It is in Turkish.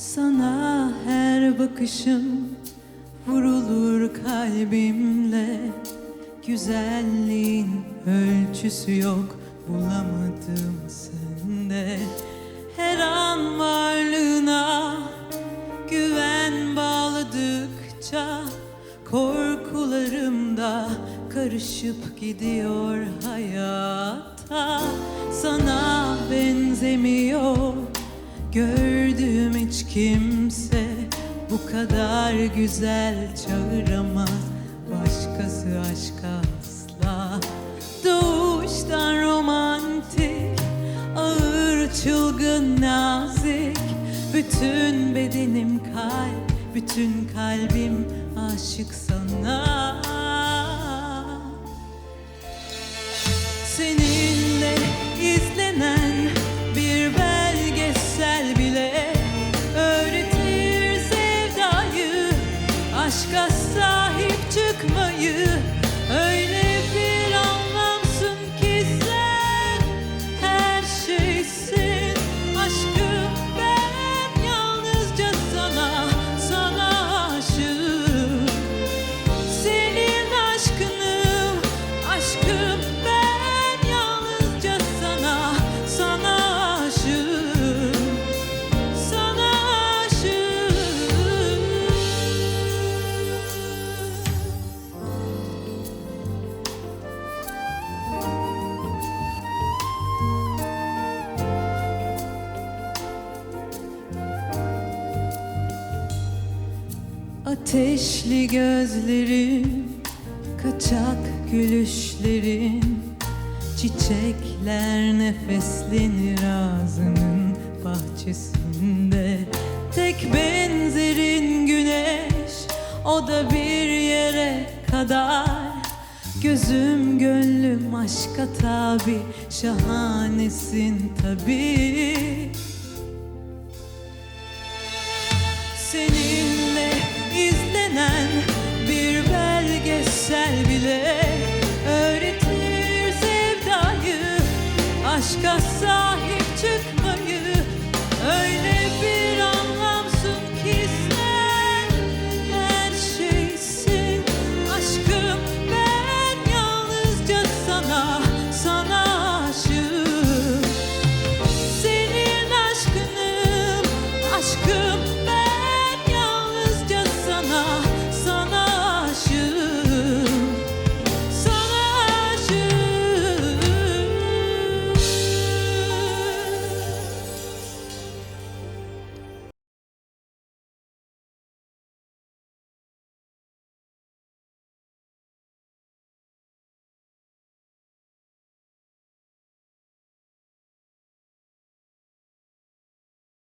Sana her bakışın vurulur kalbimle. Güzelliğin ölçüsü yok bulamadım sende. Her an varlığına güven bağladıkça Korkularım da karışıp gidiyor hayata. Sana benzemiyor hiç kimse Bu kadar güzel çağıramaz başkası aşka asla. Doğuştan romantik ağır çılgın nazik. Bütün bedenim kalp bütün kalbim aşık sana aşka sahip çıkmayı. Öyle Ateşli gözlerin, kaçak gülüşlerin Çiçekler nefeslenir ağzının bahçesinde. Tek benzerin güneş, o da bir yere kadar. Gözüm gönlüm aşka tabi, şahanesin tabi. Seni